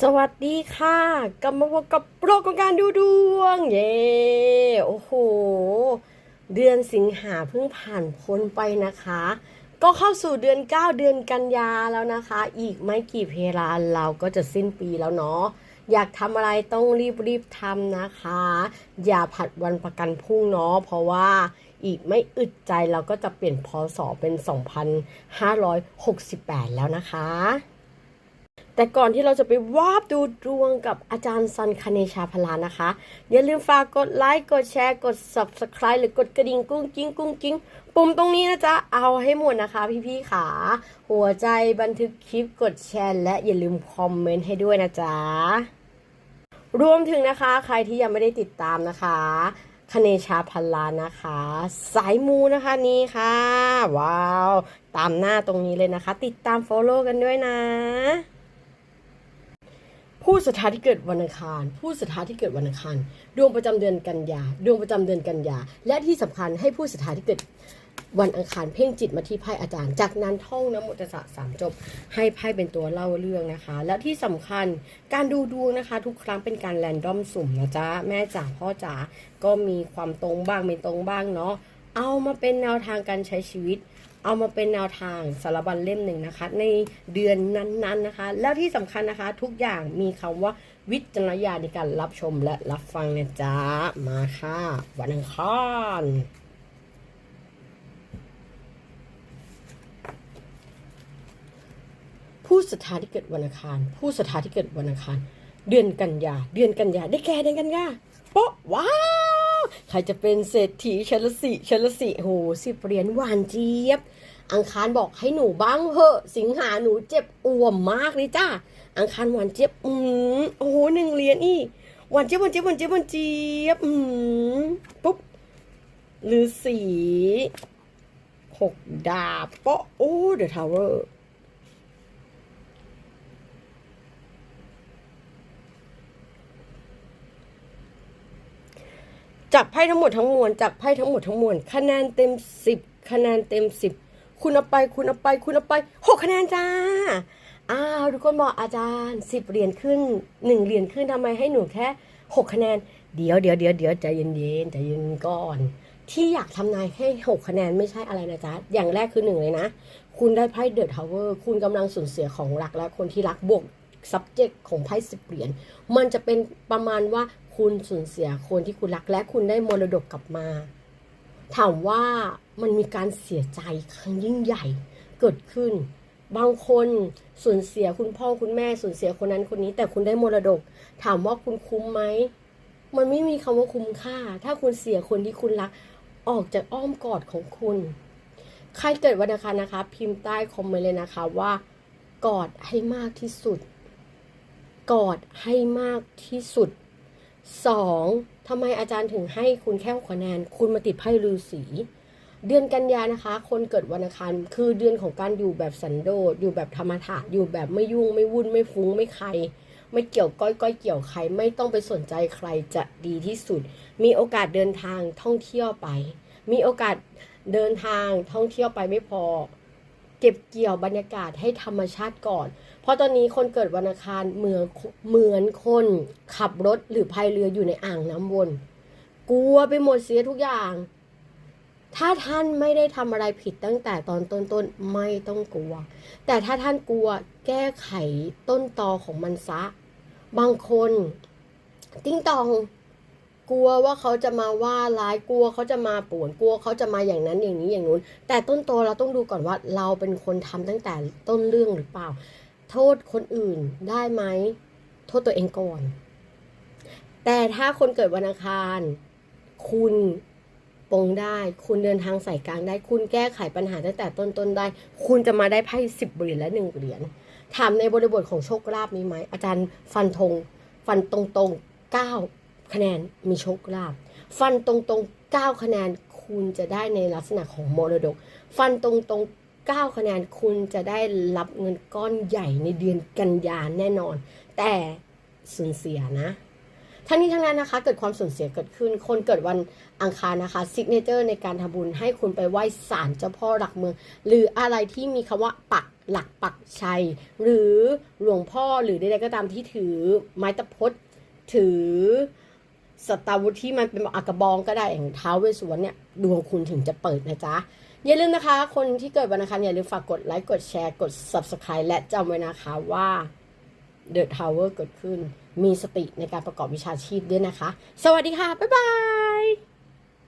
สวัสดีค่ะกลับมาพบกับโปรของการดูดวง เย้โอ้โห เดือนสิงหาเพิ่งผ่านพ้นไปนะคะ ก็เข้าสู่เดือน 9 เดือนกันยาแล้วนะคะ อีกไม่กี่เพลาเราก็จะสิ้นปีแล้วเนาะอยากทำอะไรต้องรีบรีบทำนะคะ อย่าผัดวันประกันพรุ่งเนาะเพราะว่าอีกไม่อึดใจเราก็จะเปลี่ยนพศเป็น 2568 แล้วนะคะ แต่ก่อนที่เราจะไปวาบดูดวงกับอาจารย์ซันคเนชาพลานะคะ อย่าลืมฝากกดไลค์กดแชร์กด subscribe หรือกดกระดิ่งกุ้งกิ้งกุ้งกิ้งปุ่มตรงนี้นะจ๊ะ เอาให้หมดนะคะ พี่ๆขาหัวใจบันทึกคลิปกดแชร์และอย่าลืมคอมเมนต์ให้ด้วยนะจ๊ะ รวมถึงนะคะ ใครที่ยังไม่ได้ติดตามนะคะคเนชาพันลานะคะ สายมูนะคะนี่ค่ะ ว้าว ตามหน้าตรงนี้เลยนะคะ ติดตาม follow กันด้วยนะ ผู้ศรัทธาที่เกิดวันอังคาร ผู้ศรัทธาที่เกิดวันอังคาร ดวงประจำเดือนกันยา ดวงประจำเดือนกันยา และที่สำคัญให้ผู้ศรัทธาที่เกิดวันอังคารเพ่งจิตมาที่ไพ่อาจารย์ จากนั้นท่องนะโมตสสะสามจบ ให้ไพ่เป็นตัวเล่าเรื่องนะคะ และที่สำคัญการดูดวงนะคะ ทุกครั้งเป็นการแรนดอมสุ่มนะจ๊ะ แม่จ๋าพ่อจ๋าก็มีความตรงบ้างไม่ตรงบ้างเนาะเอามาเป็นแนวทางการใช้ชีวิต เอามาเป็นแนวทางสารบัญเล่มหนึ่งนะคะ ในเดือนนั้นๆนนะคะ แล้วที่สำคัญนะคะ ทุกอย่างมีคำว่าวิจารณญาณในการรับชมและรับฟังนะจ๊ะมาค่ะ วันอังคารผู้ศรัทธาที่เกิดวันอังคาร ผู้ศรัทธาที่เกิดวันอังคาร เดือนกันยา เดือนกันยา ได้แก่เดือนกันยาโป๊ะว้า ใครจะเป็นเศรษฐีชลสิชลสิโหสิบเหรียญหวานเจี๊ยบ อังคารบอกให้หนูบ้างเหอะ สิงหาหนูเจ็บอ่วมมากเลยจ้าอังคารหวานเจี๊ยบอืมโอ้โหหนึ่งเหรียญอีหวานเจี๊ยบหวานเจี๊ยบหวานเจี๊ยบหวานเจี๊ยบอืมปุ๊บหรือสีหกดาบโป๊ะโอ้เดอะทาวเวอร์ จากไพ่ทั้งหมดทั้งมวลจากไพ่ทั้งหมดทั้งมวลคะแนนเต็มสิบคะแนนเต็มสิบคุณเอาไปคุณเอาไปคุณเอาไปหกคะแนนจ้าอ้าวทุกคนบอกอาจารย์สิบเหรียญขึ้นหนึ่งเหรียญขึ้นทำไมให้หนูแค่หกคะแนนเดี๋ยวเดี๋ยวเดี๋ยวเดี๋ยวใจเย็นเย็นๆใจเย็นก่อน ที่อยากทำนายให้หกคะแนนไม่ใช่อะไรนะจ๊ะอย่างแรกคือหนึ่งเลยนะ คุณได้ไพ่เดอะทาวเวอร์คุณกำลังสูญเสียของรักและคนที่รักบวก subject ของไพ่สิบเหรียญมันจะเป็นประมาณว่าคุณสูญเสียคนที่คุณรักและคุณได้มรดกกลับมา ถามว่ามันมีการเสียใจครั้งยิ่งใหญ่เกิดขึ้น บางคนสูญเสียคุณพ่อคุณแม่สูญเสียคนนั้นคนนี้ แต่คุณได้มรดก ถามว่าคุณคุ้มไหมมันไม่มีคำว่าคุ้มค่า ถ้าคุณเสียคนที่คุณรัก ออกจากอ้อมกอดของคุณ ใครเกิดวันอังคารนะคะ พิมพ์ใต้คอมเมนต์เลยนะคะว่า กอดให้มากที่สุด กอดให้มากที่สุดสองทำไมอาจารย์ถึงให้คุณแค่หกคะแนน คุณมาติดไพ่ลือสีเดือนกันยานะคะ คนเกิดวันอังคารคือเดือนของการอยู่แบบสันโดษอยู่แบบธรรมถะอยู่แบบไม่ยุ่งไม่วุ่นไม่ฟุ้งไม่ใคร ไม่เกี่ยวก้อยก้อยเกี่ยวใคร ไม่ต้องไปสนใจใครจะดีที่สุด มีโอกาสเดินทางท่องเที่ยวไป มีโอกาสเดินทางท่องเที่ยวไปไม่พอ เก็บเกี่ยวบรรยากาศให้ธรรมชาติก่อน เพราะตอนนี้คนเกิดวันอังคารเหมือนเหมือนคนขับรถหรือพายเรืออยู่ในอ่างน้ำวน กลัวไปหมดเสียทุกอย่าง ถ้าท่านไม่ได้ทำอะไรผิดตั้งแต่ตอนต้นๆไม่ต้องกลัว แต่ถ้าท่านกลัวแก้ไขต้นตอของมันซะ บางคน ติ้งตอง กลัวว่าเขาจะมาว่าร้ายกลัวเขาจะมาป่วนกลัวเขาจะมาอย่างนั้นอย่างนี้อย่างนู้น แต่ต้นตเราต้องดูก่อนว่าเราเป็นคนทำตั้งแต่ต้นเรื่องหรือเปล่า โทษคนอื่นได้ไหมโทษตัวเองก่อน แต่ถ้าคนเกิดวันอังคาร คุณปงได้ คุณเดินทางสายกลางได้ คุณแก้ไขปัญหาตั้งแต่ต้นๆได้ คุณจะมาได้ไพ่สิบเหรียญและหนึ่งเหรียญถามในบริบทของโชคลาภมีไหมอาจารย์ฟันธงฟันตรงๆเก้า คะแนนมีโชคลาภฟันตรงๆเก้าคะแนนคุณจะได้ในลักษณะของมรดก ฟันตรงๆเก้าคะแนนคุณจะได้รับเงินก้อนใหญ่ในเดือนกันยานแน่นอน แต่สูญเสียนะ ทั้งนี้ทั้งนั้นนะคะ เกิดความสูญเสียเกิดขึ้น คนเกิดวันอังคารนะคะซิกเนเจอร์ในการทำบุญให้คุณไปไหว้ศาลเจ้าพ่อหลักเมือง หรืออะไรที่มีคำว่าปักหลักปักชัย หรือหลวงพ่อหรือใดๆก็ตามที่ถือไม้ตะพดถือ สตาวุธที่มันเป็นอากระบองก็ได้อย่างท้าวเวสสุวรรณเนี่ยดวงคุณถึงจะเปิดนะจ๊ะอย่าลืมนะคะ คนที่เกิดวันอังคารอย่าลืมฝากกดไลค์กดแชร์กด subscribe และจำไว้นะคะว่า The Tower เกิดขึ้น มีสติในการประกอบวิชาชีพด้วยนะคะ สวัสดีค่ะ บ๊ายบาย